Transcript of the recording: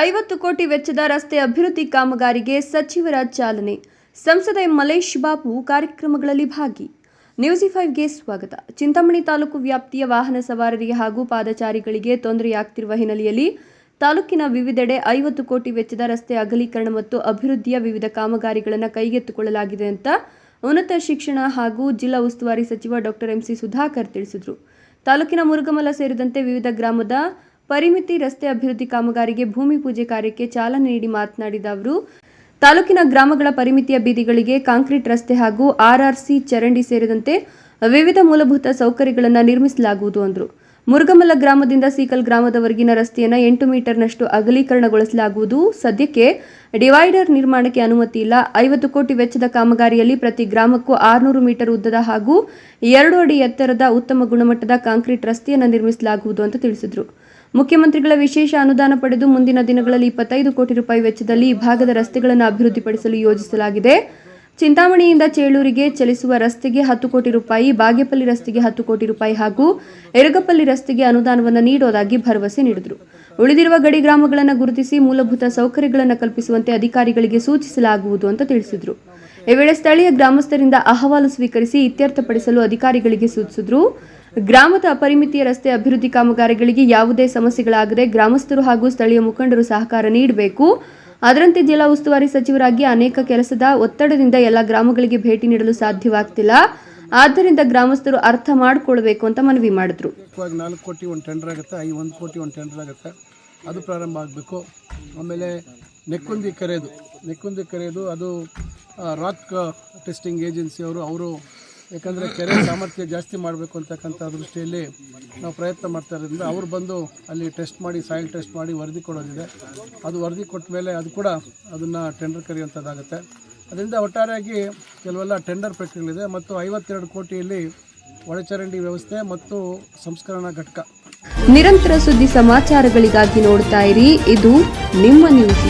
ಐವತ್ತು ಕೋಟಿ ವೆಚ್ಚದ ರಸ್ತೆ ಅಭಿವೃದ್ಧಿ ಕಾಮಗಾರಿಗೆ ಸಚಿವರ ಚಾಲನೆ. ಸಂಸದ ಮಲೇಶ್ ಬಾಬು ಕಾರ್ಯಕ್ರಮಗಳಲ್ಲಿ ಭಾಗಿ. ನ್ಯೂಸಿ ಫೈವ್ಗೆ ಸ್ವಾಗತ. ಚಿಂತಾಮಣಿ ತಾಲೂಕು ವ್ಯಾಪ್ತಿಯ ವಾಹನ ಸವಾರರಿಗೆ ಹಾಗೂ ಪಾದಚಾರಿಗಳಿಗೆ ತೊಂದರೆಯಾಗ್ತಿರುವ ಹಿನ್ನೆಲೆಯಲ್ಲಿ ತಾಲೂಕಿನ ವಿವಿಧೆಡೆ ಐವತ್ತು ಕೋಟಿ ವೆಚ್ಚದ ರಸ್ತೆ ಅಗಲೀಕರಣ ಮತ್ತು ಅಭಿವೃದ್ಧಿಯ ವಿವಿಧ ಕಾಮಗಾರಿಗಳನ್ನು ಕೈಗೆತ್ತಿಕೊಳ್ಳಲಾಗಿದೆ ಅಂತ ಉನ್ನತ ಶಿಕ್ಷಣ ಹಾಗೂ ಜಿಲ್ಲಾ ಉಸ್ತುವಾರಿ ಸಚಿವ ಡಾಕ್ಟರ್ ಎಂಸಿ ಸುಧಾಕರ್ ತಿಳಿಸಿದರು. ತಾಲೂಕಿನ ಮುರುಗಮಲ ಸೇರಿದಂತೆ ವಿವಿಧ ಗ್ರಾಮದ ಪರಿಮಿತಿ ರಸ್ತೆ ಅಭಿವೃದ್ಧಿ ಕಾಮಗಾರಿಗೆ ಭೂಮಿ ಪೂಜೆ ಕಾರ್ಯಕ್ಕೆ ಚಾಲನೆ ನೀಡಿ ಮಾತನಾಡಿದ ಅವರು, ತಾಲೂಕಿನ ಗ್ರಾಮಗಳ ಪರಿಮಿತಿಯ ಬೀದಿಗಳಿಗೆ ಕಾಂಕ್ರೀಟ್ ರಸ್ತೆ ಹಾಗೂ ಆರ್ಆರ್ಸಿ ಚರಂಡಿ ಸೇರಿದಂತೆ ವಿವಿಧ ಮೂಲಭೂತ ಸೌಕರ್ಯಗಳನ್ನು ನಿರ್ಮಿಸಲಾಗುವುದು ಅಂದರು. ಮುರುಗಮಲ್ಲ ಗ್ರಾಮದಿಂದ ಸೀಕಲ್ ಗ್ರಾಮದವರೆಗಿನ ರಸ್ತೆಯನ್ನು ಎಂಟು ಮೀಟರ್ನಷ್ಟು ಅಗಲೀಕರಣಗೊಳಿಸಲಾಗುವುದು. ಸದ್ಯಕ್ಕೆ ಡಿವೈಡರ್ ನಿರ್ಮಾಣಕ್ಕೆ ಅನುಮತಿ ಇಲ್ಲ. ಐವತ್ತು ಕೋಟಿ ವೆಚ್ಚದ ಕಾಮಗಾರಿಯಲ್ಲಿ ಪ್ರತಿ ಗ್ರಾಮಕ್ಕೂ ಆರುನೂರು ಮೀಟರ್ ಉದ್ದದ ಹಾಗೂ ಎರಡು ಅಡಿ ಎತ್ತರದ ಉತ್ತಮ ಗುಣಮಟ್ಟದ ಕಾಂಕ್ರೀಟ್ ರಸ್ತೆಯನ್ನು ನಿರ್ಮಿಸಲಾಗುವುದು ಅಂತ ತಿಳಿಸಿದರು. ಮುಖ್ಯಮಂತ್ರಿಗಳ ವಿಶೇಷ ಅನುದಾನ ಪಡೆದು ಮುಂದಿನ ದಿನಗಳಲ್ಲಿ ಇಪ್ಪತ್ತೈದು ಕೋಟಿ ರೂಪಾಯಿ ವೆಚ್ಚದಲ್ಲಿ ಈ ಭಾಗದ ರಸ್ತೆಗಳನ್ನು ಅಭಿವೃದ್ಧಿಪಡಿಸಲು ಯೋಜಿಸಲಾಗಿದೆ. ಚಿಂತಾಮಣಿಯಿಂದ ಚೇಳೂರಿಗೆ ಚಲಿಸುವ ರಸ್ತೆಗೆ ಹತ್ತು ಕೋಟಿ ರೂಪಾಯಿ, ಬಾಗೇಪಲ್ಲಿ ರಸ್ತೆಗೆ ಹತ್ತು ಕೋಟಿ ರೂಪಾಯಿ ಹಾಗೂ ಎರಗಪಲ್ಲಿ ರಸ್ತೆಗೆ ಅನುದಾನವನ್ನು ನೀಡೋದಾಗಿ ಭರವಸೆ ನೀಡಿದರು. ಉಳಿದಿರುವ ಗಡಿ ಗ್ರಾಮಗಳನ್ನು ಗುರುತಿಸಿ ಮೂಲಭೂತ ಸೌಕರ್ಯಗಳನ್ನು ಕಲ್ಪಿಸುವಂತೆ ಅಧಿಕಾರಿಗಳಿಗೆ ಸೂಚಿಸಲಾಗುವುದು ಅಂತ ತಿಳಿಸಿದರು. ಈ ವೇಳೆ ಸ್ಥಳೀಯ ಗ್ರಾಮಸ್ಥರಿಂದ ಅಹವಾಲು ಸ್ವೀಕರಿಸಿ ಇತ್ಯರ್ಥಪಡಿಸಲು ಅಧಿಕಾರಿಗಳಿಗೆ ಸೂಚಿಸಿದರು. ಗ್ರಾಮದ ಅಪರಿಮಿತಿಯ ರಸ್ತೆ ಅಭಿವೃದ್ಧಿ ಕಾಮಗಾರಿಗಳಿಗೆ ಯಾವುದೇ ಸಮಸ್ಯೆಗಳಾಗದೆ ಗ್ರಾಮಸ್ಥರು ಹಾಗೂ ಸ್ಥಳೀಯ ಮುಖಂಡರು ಸಹಕಾರ ನೀಡಬೇಕು. ಅದರಂತೆ ಜಿಲ್ಲಾ ಉಸ್ತುವಾರಿ ಸಚಿವರಾಗಿ ಅನೇಕ ಕೆಲಸದ ಒತ್ತಡದಿಂದ ಎಲ್ಲ ಗ್ರಾಮಗಳಿಗೆ ಭೇಟಿ ನೀಡಲು ಸಾಧ್ಯವಾಗ್ತಿಲ್ಲ. ಆದ್ದರಿಂದ ಗ್ರಾಮಸ್ಥರು ಅರ್ಥ ಮಾಡಿಕೊಳ್ಬೇಕು ಅಂತ ಮನವಿ ಮಾಡಿದ್ರು. ನಾಲ್ಕು ಕೋಟಿ ಒಂದು ಟೆಂಡರ್ ಆಗುತ್ತೆ. ಐ ಒಂದು ಕೋಟಿ ಒಂದು ಟೆಂಡರ್ ಆಗುತ್ತೆ. ಅದು ಪ್ರಾರಂಭ ಆಗಬೇಕು. ಆಮೇಲೆ ನೆಕ್ಕುಂದಿ ಕರೆಯೋದು ನೆಕ್ಕುಂದಿ ಕರೆಯೋದು ಅದು ರಾಕ್ ಟೆಸ್ಟಿಂಗ್ ಏಜೆನ್ಸಿ ಅವರು ಅವರು ಯಾಕಂದರೆ ಕೆರೆ ಸಾಮರ್ಥ್ಯ ಜಾಸ್ತಿ ಮಾಡಬೇಕು ಅಂತಕ್ಕಂಥ ದೃಷ್ಟಿಯಲ್ಲಿ ನಾವು ಪ್ರಯತ್ನ ಮಾಡ್ತಾ ಇರೋದ್ರಿಂದ ಅವ್ರು ಬಂದು ಅಲ್ಲಿ ಟೆಸ್ಟ್ ಮಾಡಿ ಸಾಯಿಲ್ ಟೆಸ್ಟ್ ಮಾಡಿ ವರದಿ ಕೊಡೋದಿದೆ. ಅದು ವರದಿ ಕೊಟ್ಟ ಮೇಲೆ ಅದು ಕೂಡ ಅದನ್ನು ಟೆಂಡರ್ ಕರೆಯುವಂಥದ್ದಾಗುತ್ತೆ. ಅದರಿಂದ ಒಟ್ಟಾರೆಯಾಗಿ ಕೆಲವೆಲ್ಲ ಟೆಂಡರ್ ಪ್ರಕ್ರಿಯೆಗಳಿದೆ ಮತ್ತು ಐವತ್ತೆರಡು ಕೋಟಿಯಲ್ಲಿ ಒಳಚರಂಡಿ ವ್ಯವಸ್ಥೆ ಮತ್ತು ಸಂಸ್ಕರಣಾ ಘಟಕ. ನಿರಂತರ ಸುದ್ದಿ ಸಮಾಚಾರಗಳಿಗಾಗಿ ನೋಡ್ತಾ ಇರಿ. ಇದು ನಿಮ್ಮ ನ್ಯೂಸ್